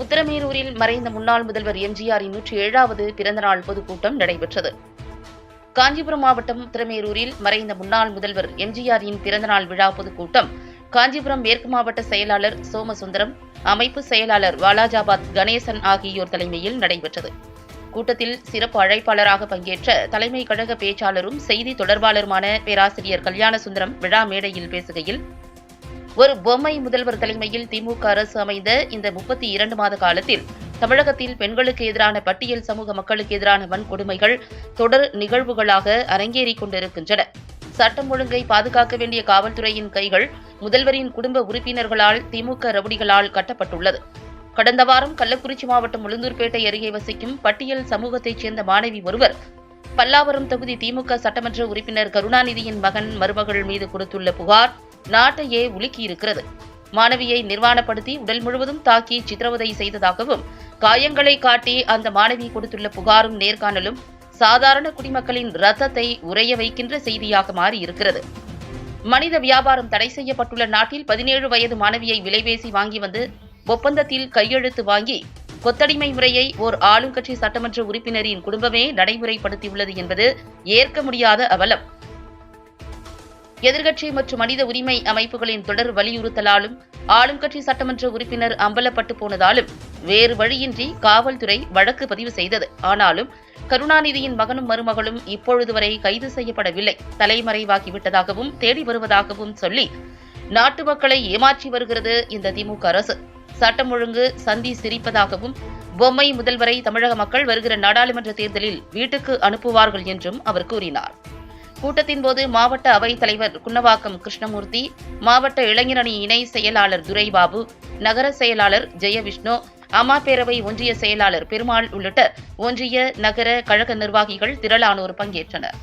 உத்தரமேரூரில் மறைந்த முன்னாள் முதல்வர் எம்ஜிஆரின் நூற்றி ஏழாவது பிறந்தநாள் பொதுக்கூட்டம் நடைபெற்றது. காஞ்சிபுரம் மாவட்டம் உத்தரமேரூரில் மறைந்த முன்னாள் முதல்வர் எம்ஜிஆரின் பிறந்தநாள் விழா பொதுக்கூட்டம். காஞ்சிபுரம் மேற்கு மாவட்ட செயலாளர் சோமசுந்தரம் அமைப்பு செயலாளர் வாலாஜாபாத் கணேசன் ஆகியோர் தலைமையில் நடைபெற்றது. கூட்டத்தில் சிறப்பு அழைப்பாளராக பங்கேற்ற தலைமை கழக பேச்சாளரும் செய்தி தொடர்பாளருமான பேராசிரியர் கல்யாணசுந்தரம் விழா மேடையில் பேசுகையில் ஒரு பொம்மை முதல்வர் தலைமையில் திமுக அரசு அமைந்த இந்த முப்பத்தி இரண்டு மாத காலத்தில் தமிழகத்தில் பெண்களுக்கு எதிரான பட்டியல் சமூக மக்களுக்கு எதிரான வன்கொடுமைகள் தொடர் நிகழ்வுகளாக அரங்கேறிக் கொண்டிருக்கின்றன. சட்டம் ஒழுங்கை பாதுகாக்க வேண்டிய காவல்துறையின் கைகள் முதல்வரின் குடும்ப உறுப்பினர்களால் திமுக ரவுடிகளால் கட்டப்பட்டுள்ளது. கடந்த வாரம் கள்ளக்குறிச்சி மாவட்டம் உளுந்தூர்பேட்டை அருகே வசிக்கும் பட்டியல் சமூகத்தைச் சேர்ந்த மாணவி ஒருவர் பல்லாவரம் தொகுதி திமுக சட்டமன்ற உறுப்பினர் கருணாநிதியின் மகன் மருமகள் மீது கொடுத்துள்ள புகார் நாட்டையே உலுக்கியிருக்கிறது. மாணவியை நிர்வாணப்படுத்தி உடல் முழுவதும் தாக்கி சித்திரவதை செய்ததாகவும் காயங்களை காட்டி அந்த மாணவி கொடுத்துள்ள புகாரும் நேர்காணலும் சாதாரண குடிமக்களின் ரத்தத்தை உறைய வைக்கின்ற செய்தியாக மாறியிருக்கிறது. மனித வியாபாரம் தடை செய்யப்பட்டுள்ள நாட்டில் பதினேழு வயது மாணவியை விலைபேசி வாங்கி வந்து ஒப்பந்தத்தில் கையெழுத்து வாங்கி கொத்தடிமை முறையை ஓர் ஆளுங்கட்சி சட்டமன்ற உறுப்பினரின் குடும்பமே நடைமுறைப்படுத்தியுள்ளது என்பது ஏற்க முடியாத அவலம். எதிர்க்கட்சி மற்றும் மனித உரிமை அமைப்புகளின் தொடர் வலியுறுத்தலாலும் ஆளுங்கட்சி சட்டமன்ற உறுப்பினர் அம்பலப்பட்டு போனதாலும் வேறு வழியின்றி காவல்துறை வழக்கு பதிவு செய்தது. ஆனாலும் கருணாநிதியின் மகனும் மருமகளும் இப்பொழுது வரை கைது செய்யப்படவில்லை. தலைமறைவாகிவிட்டதாகவும் தேடி வருவதாகவும் சொல்லி நாட்டு மக்களை ஏமாற்றி வருகிறது இந்த திமுக அரசு. சட்டம் ஒழுங்கு சந்தி சிரிப்பதாகவும் பொம்மை முதல்வரை தமிழக மக்கள் வருகிற நாடாளுமன்ற தேர்தலில் வீட்டுக்கு அனுப்புவார்கள் என்றும் அவர் கூறினார். கூட்டத்தின் போது மாவட்ட அவைத் தலைவர் குன்னவாக்கம் கிருஷ்ணமூர்த்தி மாவட்ட இளைஞரணி இணை செயலாளர் துரைபாபு நகர செயலாளர் ஜெயவிஷ்ணு அம்மா பேரவை ஒன்றிய செயலாளர் பெருமாள் உள்ளிட்ட ஒன்றிய நகர கழக நிர்வாகிகள் திரளானோர் பங்கேற்றனர்.